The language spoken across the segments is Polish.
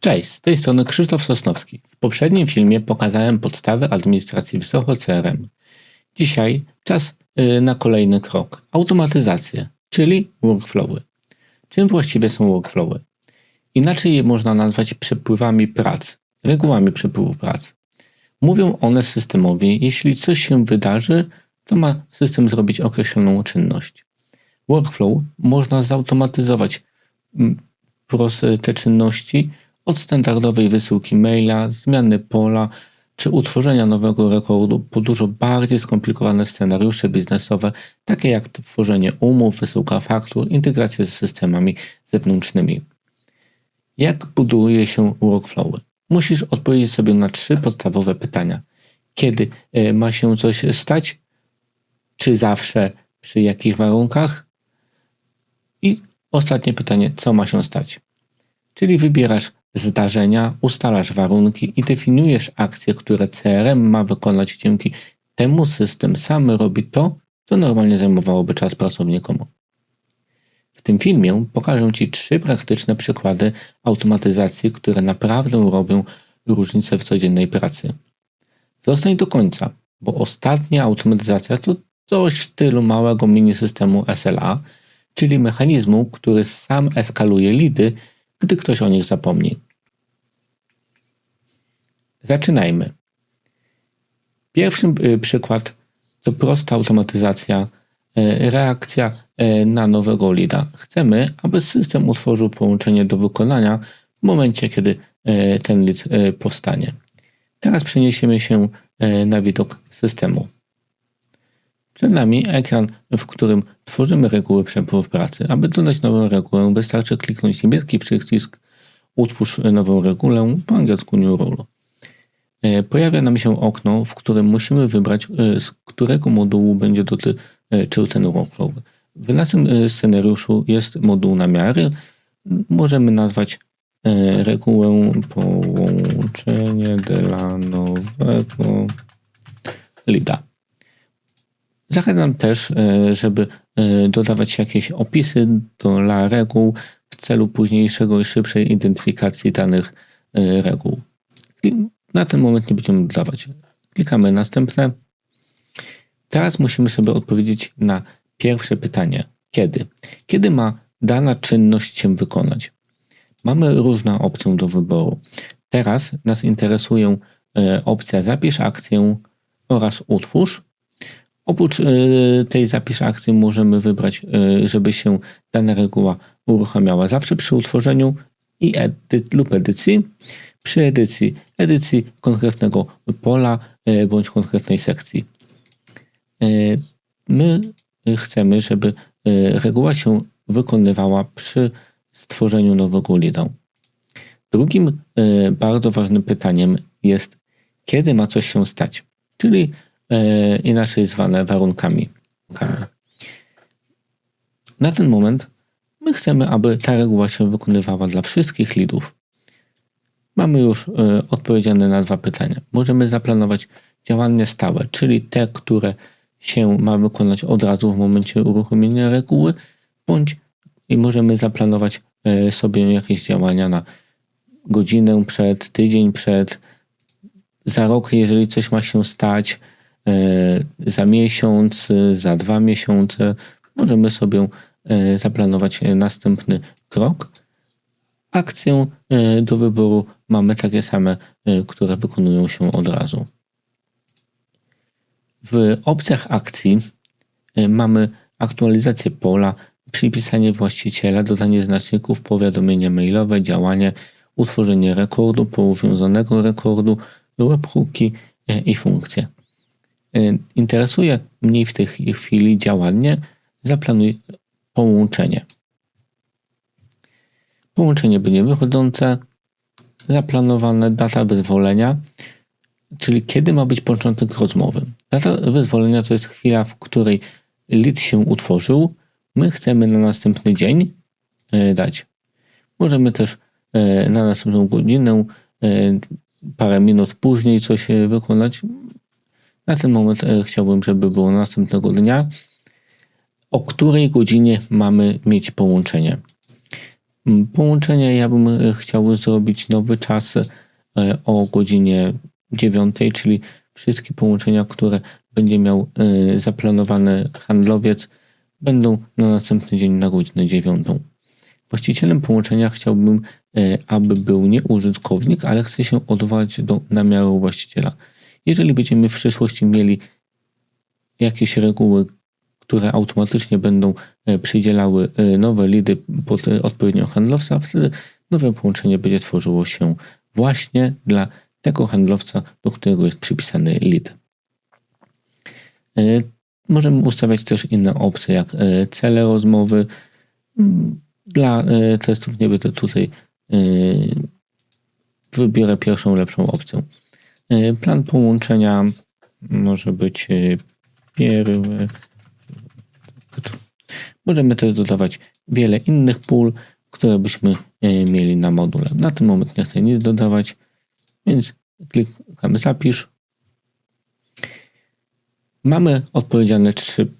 Cześć, z tej strony Krzysztof Sosnowski. W poprzednim filmie pokazałem podstawy administracji w Soho CRM. Dzisiaj czas y, na kolejny krok. Automatyzację, czyli workflowy. Czym właściwie są workflowy? Inaczej je można nazwać przepływami prac, regułami przepływu prac. Mówią one systemowi, jeśli coś się wydarzy, to ma system zrobić określoną czynność. Workflow można zautomatyzować mm, pros- te czynności od standardowej wysyłki maila, zmiany pola czy utworzenia nowego rekordu po dużo bardziej skomplikowane scenariusze biznesowe, takie jak tworzenie umów, wysyłka faktur, integracja z systemami zewnętrznymi. Jak buduje się workflowy? Musisz odpowiedzieć sobie na trzy podstawowe pytania. Kiedy e, ma się coś stać? Czy zawsze? Przy jakich warunkach? I ostatnie pytanie, co ma się stać? Czyli wybierasz zdarzenia, ustalasz warunki i definiujesz akcje, które CRM ma wykonać. Dzięki temu system sam robi to, co normalnie zajmowałoby czas pracownikom. W tym filmie pokażę Ci trzy praktyczne przykłady automatyzacji, które naprawdę robią różnicę w codziennej pracy. Zostań do końca, bo ostatnia automatyzacja to coś w stylu małego mini systemu SLA, czyli mechanizmu, który sam eskaluje lidy, gdy ktoś o nich zapomni. Zaczynajmy. Pierwszy y, przykład to prosta automatyzacja, y, reakcja y, na nowego lida. Chcemy, aby system utworzył połączenie do wykonania w momencie, kiedy ten lid powstanie. Teraz przeniesiemy się na widok systemu. Przed nami ekran, w którym tworzymy reguły przepływu pracy. Aby dodać nową regułę, wystarczy kliknąć niebieski przycisk Utwórz nową regułę, po angielsku New Rule. E, pojawia nam się okno, w którym musimy wybrać, e, z którego modułu będzie dotyczył ten workflow. W naszym e, scenariuszu jest moduł namiary. Możemy nazwać regułę połączenie dla nowego lida. Zachęcam też, żeby dodawać jakieś opisy dla reguł w celu późniejszego i szybszej identyfikacji danych reguł. Na ten moment nie będziemy dodawać. Klikamy następne. Teraz musimy sobie odpowiedzieć na pierwsze pytanie. Kiedy? Kiedy ma dana czynność się wykonać? Mamy różne opcje do wyboru. Teraz nas interesują e, opcja zapisz akcję oraz utwórz. Oprócz e, tej zapisz akcji możemy wybrać, e, żeby się dana reguła uruchamiała zawsze przy utworzeniu i edyt lub edycji przy edycji, edycji konkretnego pola e, bądź konkretnej sekcji. My chcemy, żeby reguła się wykonywała przy stworzeniu nowego lida. Drugim bardzo ważnym pytaniem jest, kiedy ma coś się stać, czyli inaczej zwane warunkami. Na ten moment my chcemy, aby ta reguła się wykonywała dla wszystkich lidów. Mamy już y, odpowiedziane na dwa pytania. Możemy zaplanować działania stałe, czyli te, które się ma wykonać od razu w momencie uruchomienia reguły, bądź i możemy zaplanować y, sobie jakieś działania na godzinę przed, tydzień przed, za rok, jeżeli coś ma się stać, za miesiąc, za dwa miesiące. Możemy sobie zaplanować następny krok akcję e, do wyboru mamy takie same, e, które wykonują się od razu. W opcjach akcji e, mamy aktualizację pola, przypisanie właściciela, dodanie znaczników, powiadomienie mailowe, działanie, utworzenie rekordu, powiązanego rekordu, webhooki i funkcje. Interesuje mnie w tej chwili działanie, zaplanuj połączenie. Połączenie będzie wychodzące, zaplanowane, data wyzwolenia, czyli kiedy ma być początek rozmowy. Data wyzwolenia to jest chwila, w której lead się utworzył. My chcemy na następny dzień e, dać. Możemy też e, na następną godzinę, parę minut później coś wykonać. Na ten moment chciałbym, żeby było następnego dnia, o której godzinie mamy mieć połączenie. Mm, Połączenie ja bym e, chciał zrobić nowy czas e, o godzinie 9, czyli wszystkie połączenia, które będzie miał e, zaplanowany handlowiec, będą na następny dzień na godzinę 9. Właścicielem połączenia chciałbym, e, aby był nie użytkownik, ale chce się odwołać do namiaru właściciela. Jeżeli będziemy w przyszłości mieli jakieś reguły, które automatycznie będą e, przydzielały e, nowe lidy pod e, odpowiedniego handlowca, wtedy nowe połączenie będzie tworzyło się właśnie dla tego handlowca, do którego jest przypisany lead. Możemy ustawiać też inne opcje, jak cele rozmowy. Mm, Dla testów nie będę tutaj wybiorę pierwszą, lepszą opcję. E, Plan połączenia może być e, pierwszy. Możemy też dodawać wiele innych pól, które byśmy e, mieli na module. Na ten moment nie chcę nic dodawać, więc klikamy zapisz. Mamy odpowiedziane trzy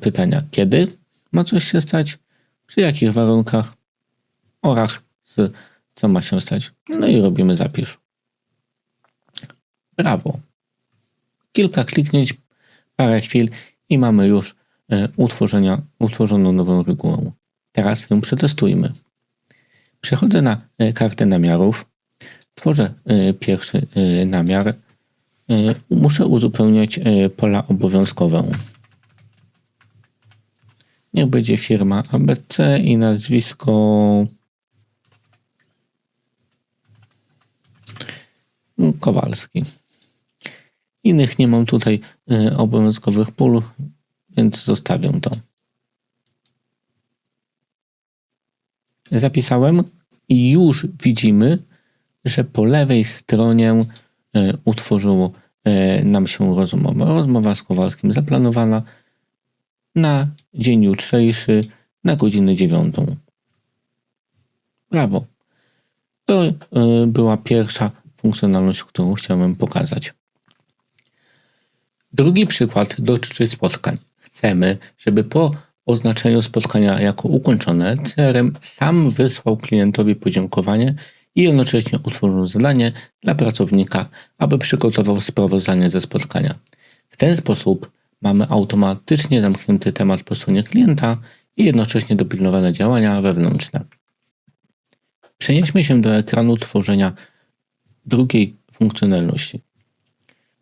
pytania. Kiedy ma coś się stać, przy jakich warunkach oraz z, co ma się stać. No i robimy zapisz. Brawo. Kilka kliknięć, parę chwil i mamy już y, utworzenia, utworzoną nową regułę. Teraz ją przetestujmy. Przechodzę na y, kartę namiarów. Tworzę y, pierwszy namiar. Muszę uzupełniać pola obowiązkowe. Niech będzie firma ABC i nazwisko Kowalski. Innych nie mam tutaj y, obowiązkowych pól, więc zostawię to. Zapisałem i już widzimy, że po lewej stronie e, utworzyło e, nam się rozmowa. Rozmowa z Kowalskim zaplanowana na dzień jutrzejszy na godzinę dziewiątą. Brawo. To była pierwsza funkcjonalność, którą chciałem pokazać. Drugi przykład dotyczy spotkań. Chcemy, żeby po oznaczeniu spotkania jako ukończone, CRM sam wysłał klientowi podziękowanie i jednocześnie utworzył zadanie dla pracownika, aby przygotował sprawozdanie ze spotkania. W ten sposób mamy automatycznie zamknięty temat po stronie klienta i jednocześnie dopilnowane działania wewnętrzne. Przenieśmy się do ekranu tworzenia drugiej funkcjonalności.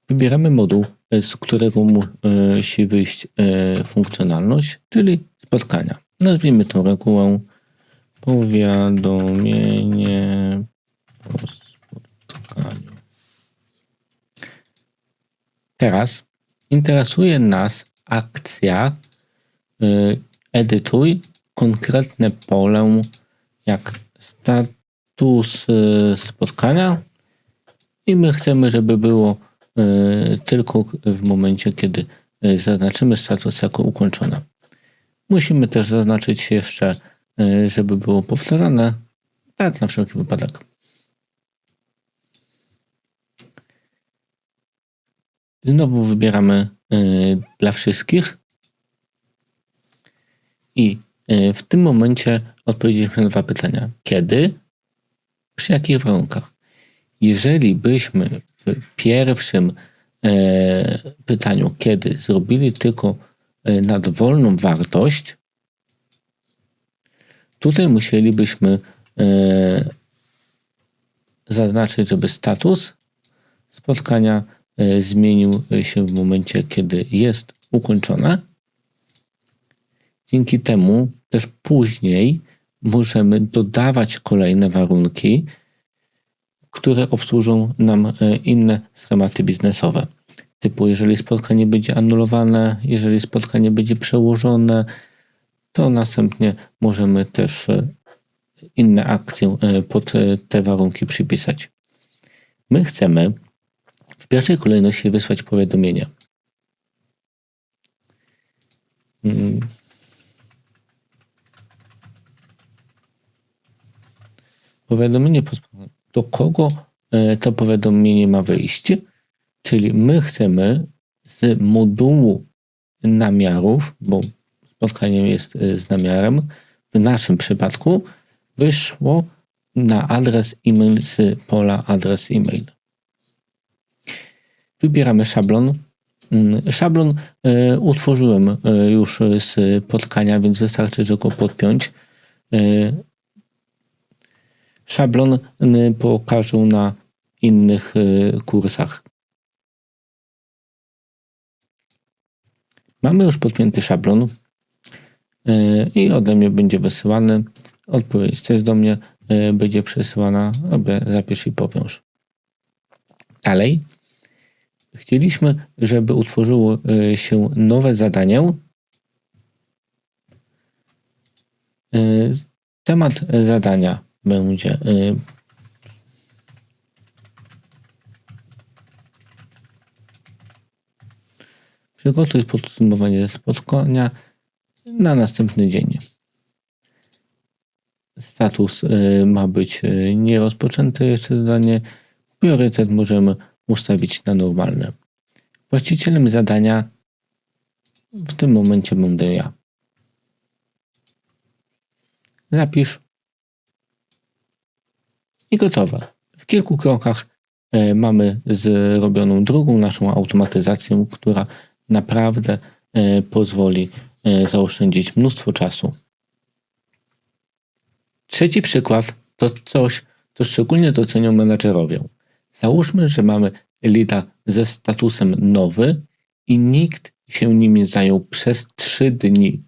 Wybieramy moduł, z którego musi wyjść e, funkcjonalność, czyli spotkania. Nazwijmy tą regułę powiadomienie po spotkaniu. Teraz interesuje nas akcja edytuj konkretne pole jak status spotkania i my chcemy, żeby było tylko w momencie, kiedy y, zaznaczymy status jako ukończone. Musimy też zaznaczyć jeszcze, y, żeby było powtarzane, tak na wszelki wypadek. Znowu wybieramy dla wszystkich i w tym momencie odpowiedzieliśmy na dwa pytania. Kiedy? Przy jakich warunkach? Jeżeli byśmy w pierwszym e, pytaniu, kiedy zrobili tylko e, na dowolną wartość, tutaj musielibyśmy e, zaznaczyć, żeby status spotkania e, zmienił się w momencie, kiedy jest ukończone. Dzięki temu też później możemy dodawać kolejne warunki, które obsłużą nam e, inne schematy biznesowe. Typu, jeżeli spotkanie będzie anulowane, jeżeli spotkanie będzie przełożone, to następnie możemy też e, inne akcje e, pod te warunki przypisać. My chcemy w pierwszej kolejności wysłać powiadomienie. Mm. Powiadomienie po spotkaniu do kogo e, to powiadomienie ma wyjść. Czyli my chcemy z modułu namiarów, bo spotkanie jest e, z namiarem, w naszym przypadku wyszło na adres e-mail z pola adres e-mail. Wybieramy szablon. Mm, Szablon e, utworzyłem już z spotkania, więc wystarczy, że go podpiąć. Szablon e, pokażę na innych e, kursach. Mamy już podpięty szablon e, i ode mnie będzie wysyłany. Odpowiedź też do mnie będzie przesyłana. Robię zapisz i powiąż. Dalej. Chcieliśmy, żeby utworzyło się nowe zadanie. Temat zadania będzie e, Przygotuj podsumowanie spotkania na następny dzień. Status y, ma być y, nierozpoczęte jeszcze zadanie. Priorytet możemy ustawić na normalny. Właścicielem zadania w tym momencie będę ja. Zapisz i gotowe. W kilku krokach y, mamy zrobioną drugą naszą automatyzację, która naprawdę e, pozwoli e, zaoszczędzić mnóstwo czasu. Trzeci przykład to coś, co szczególnie docenią menedżerowie. Załóżmy, że mamy lida ze statusem nowy i nikt się nim zajął przez 3 dni.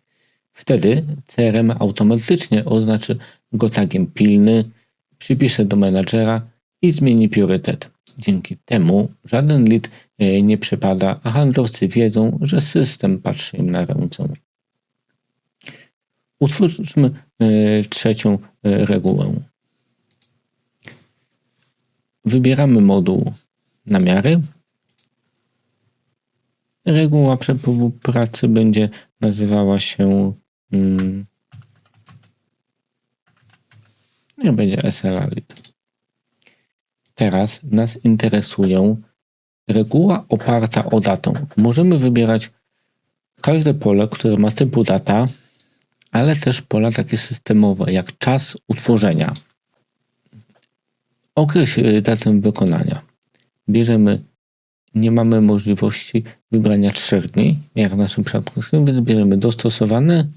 Wtedy CRM automatycznie oznaczy go tagiem pilny, przypisze do menadżera i zmieni priorytet. Dzięki temu żaden lead e, nie przepada, a handlowcy wiedzą, że system patrzy im na ręce. Utwórzmy e, trzecią e, regułę. Wybieramy moduł namiary. Reguła przepływu pracy będzie nazywała się hmm, nie będzie SLA lead. Teraz nas interesują reguła oparta o datę. Możemy wybierać każde pole, które ma typu data, ale też pola takie systemowe, jak czas utworzenia. Określ y, datę wykonania. Bierzemy, nie mamy możliwości wybrania 3 dni, jak w naszym przypadku, więc bierzemy dostosowane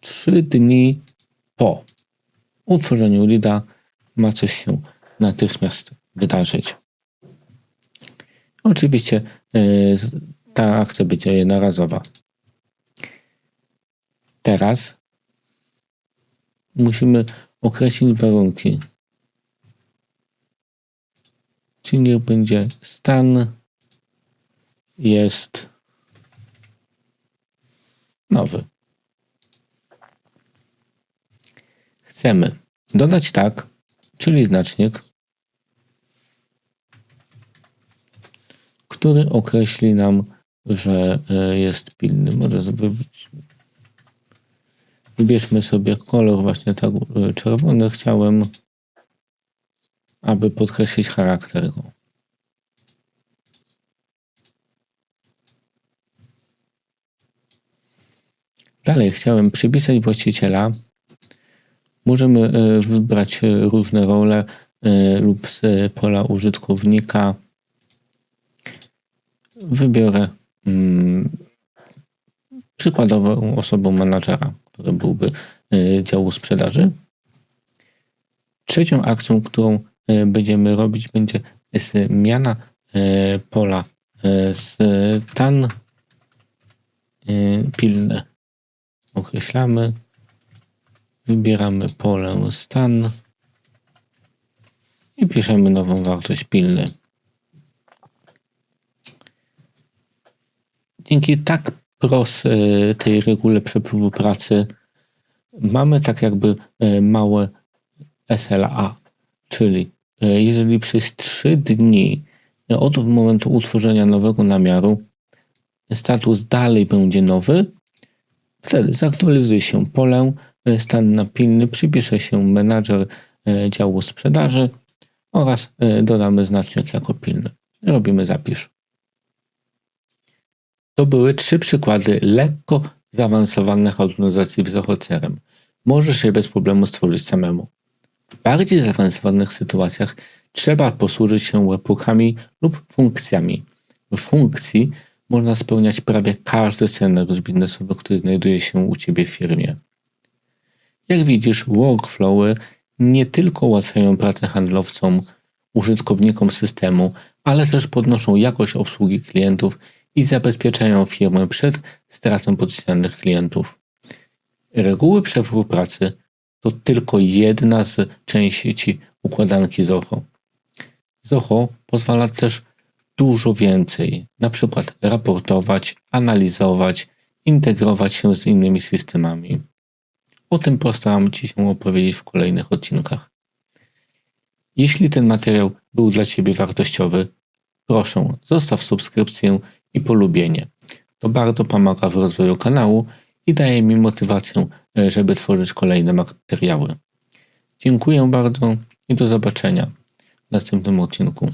3 dni po utworzeniu LIDA ma coś się natychmiast wydarzyć. Oczywiście e, ta akcja będzie jednorazowa. Teraz musimy określić warunki. Czyli niech będzie stan jest nowy. Chcemy dodać tak, czyli znacznik, który określi nam, że e, jest pilny. Może wybić. Wybierzmy sobie kolor właśnie tak czerwony. Chciałem, aby podkreślić charakter go. Dalej chciałem przypisać właściciela. Możemy e, wybrać różne role lub z pola użytkownika wybiorę mm, przykładową osobą menadżera, który byłby działu sprzedaży. Trzecią akcją, którą będziemy robić, będzie zmiana pola stan pilny. Określamy, wybieramy pole stan i piszemy nową wartość pilny. dzięki tak prostej tej regule przepływu pracy mamy tak jakby e, małe SLA, czyli e, jeżeli przez 3 dni od momentu utworzenia nowego namiaru status dalej będzie nowy, wtedy zaktualizuje się pole, e, stan na pilny, przypisze się menadżer działu sprzedaży oraz dodamy znacznik jako pilny. Robimy zapisz. To były trzy przykłady lekko zaawansowanych automatyzacji wzrokocerem. możesz je bez problemu stworzyć samemu. W bardziej zaawansowanych sytuacjach trzeba posłużyć się webhookami lub funkcjami. W funkcji można spełniać prawie każdy scenariusz biznesowy, który znajduje się u Ciebie w firmie. Jak widzisz, workflowy nie tylko ułatwiają pracę handlowcom, użytkownikom systemu, ale też podnoszą jakość obsługi klientów i zabezpieczają firmę przed stracą potencjalnych klientów. Reguły przepływu pracy to tylko jedna z części układanki Zoho. Zoho pozwala też dużo więcej, na przykład raportować, analizować, integrować się z innymi systemami. O tym postaram Ci się opowiedzieć w kolejnych odcinkach. Jeśli ten materiał był dla Ciebie wartościowy, proszę zostaw subskrypcję i polubienie. To bardzo pomaga w rozwoju kanału i daje mi motywację, żeby tworzyć kolejne materiały. Dziękuję bardzo i do zobaczenia w następnym odcinku.